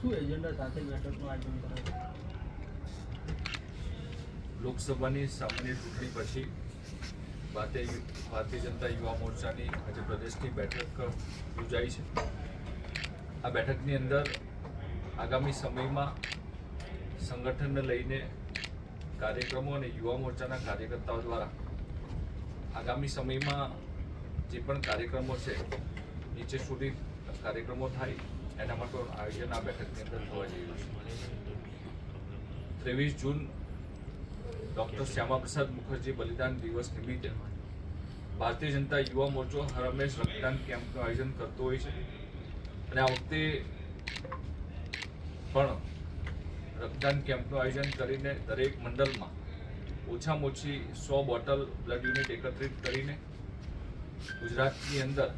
શું એજન્ડા સાથે બેઠકનું આયોજન કરે? લોકસભાની સામાન્ય ચૂંટણી પછી ભારતીય ભારતીય જનતા યુવા મોરચાની આજે પ્રદેશની બેઠક યોજાઈ છે. આ બેઠકની અંદર આગામી સમયમાં સંગઠનને લઈને કાર્યક્રમો અને યુવા મોરચાના કાર્યકર્તાઓ દ્વારા આગામી સમયમાં જે પણ કાર્યક્રમો છે, નીચે સુધી કાર્યક્રમો થાય એના માટે આયોજન આ બેઠકની અંદર થવા જઈ રહ્યું છે. ત્રેવીસ જૂન ડૉક્ટર શ્યામાપ્રસાદ મુખર્જી બલિદાન દિવસ નિમિત્તે ભારતીય જનતા યુવા મોરચો હંમેશ રક્તદાન કેમ્પનું આયોજન કરતો હોય છે. અને આ વખતે પણ રક્તદાન કેમ્પનું આયોજન કરીને દરેક મંડળમાં ઓછામાં ઓછી સો બોટલ બ્લડ યુનિટ એકત્રિત કરીને ગુજરાતની અંદર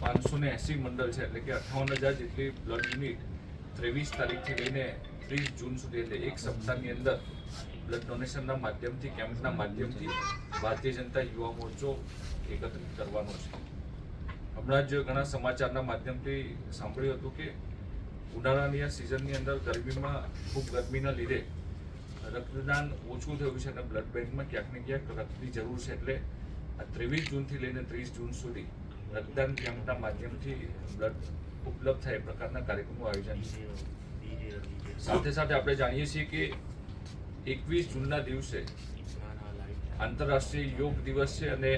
પાંચસો ને એંસી મંડળ છે, એટલે કે અઠાવન હજાર જેટલી બ્લડ યુનિટ ત્રેવીસ તારીખથી લઈને ત્રીસ જૂન સુધી, એટલે એક સપ્તાહની અંદર બ્લડ ડોનેશનના માધ્યમથી કેમ્પના માધ્યમથી ભારતીય જનતા યુવા મોરચો એકત્રિત કરવાનો છે. હમણાં જ ઘણા સમાચારના માધ્યમથી સાંભળ્યું હતું કે ઉનાળાની આ સિઝનની અંદર ગરમીમાં ખૂબ ગરમીના લીધે રક્તદાન ઓછું થયું છે અને બ્લડ બેંકમાં ક્યાંક ને ક્યાંક રક્તની જરૂર છે, એટલે આ ત્રેવીસ જૂનથી લઈને ત્રીસ જૂન સુધી રક્તદાન કેમ્પના માધ્યમથી બ્લડ ઉપલબ્ધ થાય એ પ્રકારના કાર્યક્રમનું આયોજન સાથે સાથે આપણે જાણીએ છીએ કે એકવીસ જૂનના દિવસે આંતરરાષ્ટ્રીય યોગ દિવસ છે અને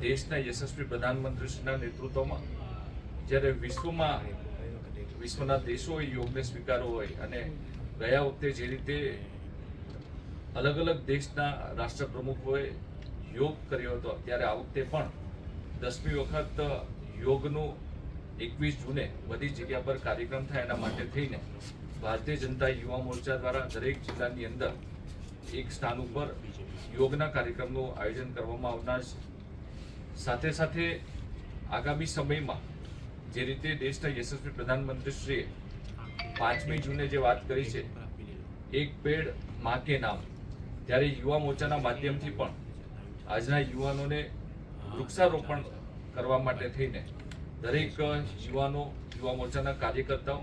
દેશના યશસ્વી પ્રધાનમંત્રીશ્રીના નેતૃત્વમાં જ્યારે વિશ્વમાં વિશ્વના દેશોએ યોગને સ્વીકારવો હોય અને ગયા વખતે જે રીતે અલગ અલગ દેશના રાષ્ટ્રપ્રમુખોએ યોગ કર્યો હતો ત્યારે આ વખતે પણ દસમી વખત યોગનું એકવીસ જૂને બધી જગ્યા પર કાર્યક્રમ થાય એના માટે થઈને ભારતીય જનતા યુવા મોરચા દ્વારા દરેક જિલ્લાની અંદર એક સ્થાન ઉપર યોગના કાર્યક્રમનું આયોજન કરવામાં આવનાર છે. સાથે સાથે આગામી સમયમાં જે રીતે દેશના યશસ્વી પ્રધાનમંત્રીશ્રીએ પાંચમી જૂને જે વાત કરી છે, એક પેડમાં કે નામ, ત્યારે યુવા મોરચાના માધ્યમથી પણ આજના યુવાનોને વૃક્ષારોપણ કરવા માટે થઈને દરેક યુવાનો, યુવા મોરચાના કાર્યકર્તાઓ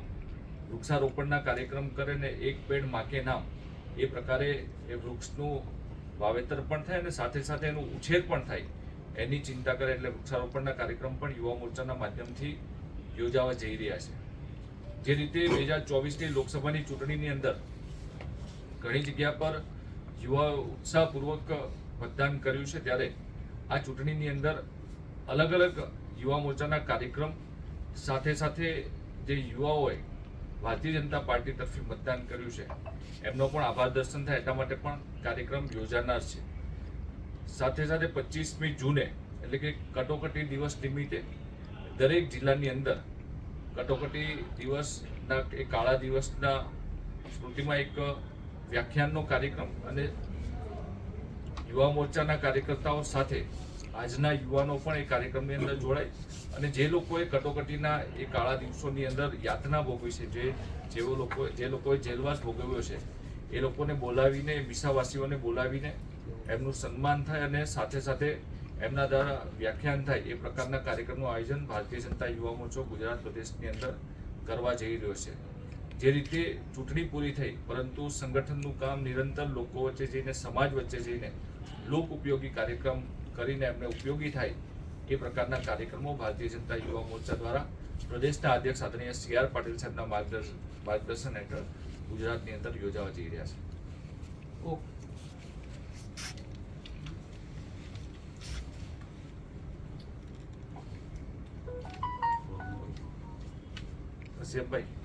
વૃક્ષારોપણના કાર્યક્રમ કરે ને એક પેડ માકે નામ એ પ્રકારે એ વૃક્ષનું વાવેતર પણ થાય અને સાથે સાથે એનું ઉછેર પણ થાય. એની ચિંતા કરે એટલે વૃક્ષારોપણના કાર્યક્રમ પણ યુવા મોરચાના માધ્યમથી યોજાવા જઈ રહ્યા છે. જે રીતે બે હજાર ચોવીસની લોકસભાની ચૂંટણીની અંદર ઘણી જગ્યા પર યુવા ઉત્સાહપૂર્વક મતદાન કર્યું છે, ત્યારે આ ચૂંટણીની અંદર અલગ અલગ યુવા મોરચાના કાર્યક્રમ સાથે સાથે જે યુવાઓએ ભારતીય જનતા પાર્ટી તરફી મતદાન કર્યું છે, એમનો પણ આભાર દર્શન થાય એટલા માટે પણ કાર્યક્રમ યોજાનાર છે. સાથે સાથે પચીસમી જૂને, એટલે કે કટોકટી દિવસ નિમિત્તે, દરેક જિલ્લાની અંદર કટોકટી દિવસના એ કાળા દિવસના સ્મૃતિમાં એક વ્યાખ્યાનનો કાર્યક્રમ અને યુવા મોરચાના કાર્યકર્તાઓ સાથે આજના યુવાનો પણ એ કાર્યક્રમની અંદર જોડાય. અને જે લોકોએ કટોકટીના એ કાળા દિવસોની અંદર યાતના ભોગવી છે, જે જેઓ લોકો, જે લોકોએ જેલવાસ ભોગવ્યો છે, એ લોકોને બોલાવીને, વિસાવાસીઓને બોલાવીને એમનું સન્માન થાય અને સાથે સાથે એમના દ્વારા વ્યાખ્યાન થાય. એ પ્રકારના કાર્યક્રમનું આયોજન ભારતીય જનતા યુવા મોરચો ગુજરાત પ્રદેશની અંદર કરવા જઈ રહ્યો છે. જે રીતે ચૂંટણી પૂરી થઈ, પરંતુ સંગઠનનું કામ નિરંતર લોકો વચ્ચે જઈને, સમાજ વચ્ચે જઈને લોક ઉપયોગી કાર્યક્રમ કરીને એમને ઉપયોગી થાય એ પ્રકારના કાર્યક્રમો ભારતીય જનતા યુવા મોરચા દ્વારા પ્રદેશના અધ્યક્ષ આદરણીય સી આર પાટીલ સાહેબના માર્ગદર્શન માર્ગદર્શન હેઠળ ગુજરાતની અંદર યોજાવા જઈ રહ્યા છે. ઓકે. કશ્યપભાઈ